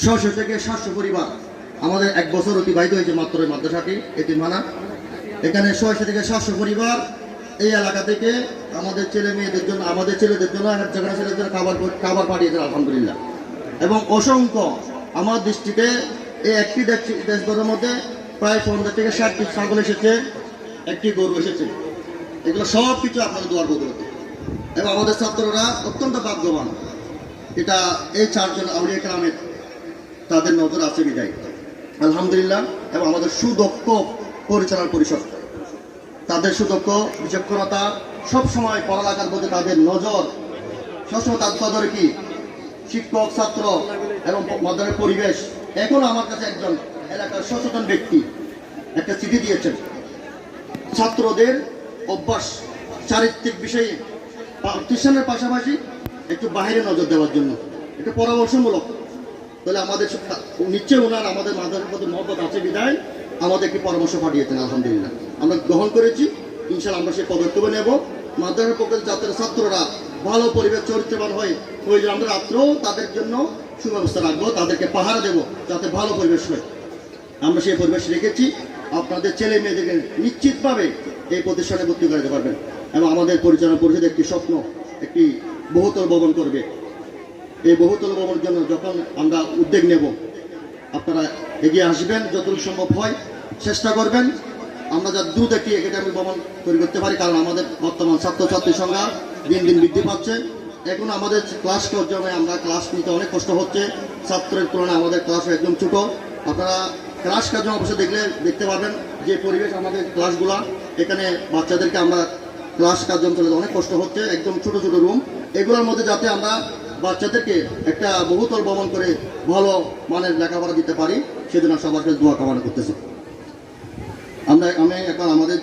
ছশো থেকে সাতশো পরিবার। আমাদের এক বছর অতিবাহিত হয়েছে মাত্র মাদ্রাসাটি এতিমখানা এখানে ছয়শো থেকে সাতশো পরিবার, এই এলাকা থেকে আমাদের ছেলে মেয়েদের জন্য, আমাদের ছেলেদের জন্য যেখানে ছেলেদের জন্য খাবার খাবার পাঠিয়েছেন, আলহামদুলিল্লাহ। এবং অসংখ্য আমার দৃষ্টিতে এই একটি দেশ- মধ্যে প্রায় পনেরো থেকে ষাটটি ছাগল এসেছে, একটি গরু এসেছে। এগুলো সব কিছু আপনাদের দোয়ার বদলতে। এবং আমাদের ছাত্ররা অত্যন্ত ভাগ্যবান। এটা এই চারজন আউলিয়া কালামের তাদের নজর আছে বিদায়। আলহামদুলিল্লাহ, এবং আমাদের সুদক্ষ পরিচালনা পরিষদ। তাদের সুদক্ষ বিচক্ষণতা সবসময় পড়ালেখার প্রতি তাদের নজর। সবসময় তার তদরে কি? শিক্ষক, ছাত্র এবং মাধ্যমিক পরিবেশ। এখন আমার কাছে একজন এলাকার সচেতন ব্যক্তি একটা চিঠি দিয়েছেন। ছাত্রদের অভ্যাস, চারিত্রিক বিষয়ে টিউশনের পাশাপাশি একটু বাইরে নজর দেওয়ার জন্য। একটু পরামর্শমূলক। তাহলে আমাদের নিশ্চয়ই ওনার আমাদের মাদারের প্রতি মহব্বত আছে বিদায় আমাদের একটি পরামর্শ পাঠিয়েছেন, আলহামদুলিল্লাহ। আমরা গ্রহণ করেছি ইনশাল্লাহ আমরা সেই পদক্ষেপ নেব। মাদ্রাসার পক্ষে যাতে ছাত্ররা ভালো পরিবেশ চরিত্রবান হয় ওই যে আমরা রাত্রেও তাদের জন্য সুব্যবস্থা রাখব, তাদেরকে পাহারা দেবো যাতে ভালো পরিবেশ হয়। আমরা সেই পরিবেশ রেখেছি, আপনাদের ছেলে মেয়েদেরকে নিশ্চিতভাবে এই প্রতিষ্ঠানে ভর্তি করাতে পারবেন। এবং আমাদের পরিচালনা পরিষদ একটি স্বপ্ন, একটি বহুতল ভবন করবে। এই বহুতল ভবনের জন্য যখন আমরা উদ্যোগ নেব, আপনারা এগিয়ে আসবেন যতটুকু সম্ভব হয়, চেষ্টা করবেন। আমরা যা দ্রুত একটি একাডেমিক ভবন তৈরি করতে পারি, কারণ আমাদের বর্তমান ছাত্রছাত্রীর সংখ্যা দিন দিন বৃদ্ধি পাচ্ছে। এখন আমাদের ক্লাস পর্যায়ে আমরা ক্লাস নিতে অনেক কষ্ট হচ্ছে। ছাত্রের তুলনায় আমাদের ক্লাস একদম ছোট। আপনারা ক্লাস কার্যক্রম অবশ্যই দেখলে দেখতে পাবেন যে পরিবেশ আমাদের ক্লাসগুলা এখানে বাচ্চাদেরকে আমরা ক্লাস কার্যক্রম চলে অনেক কষ্ট হচ্ছে, একদম ছোট ছোট রুম এগুলোর মধ্যে যাতে আমরা বাচ্চাদেরকে একটা বহুতল ভ্রমণ করে ভালো মানের লেখাপড়া দিতে পারি সেদিন সবার কাছে দোয়া কামনা করতেছি। আমরা, আমি এখন আমাদের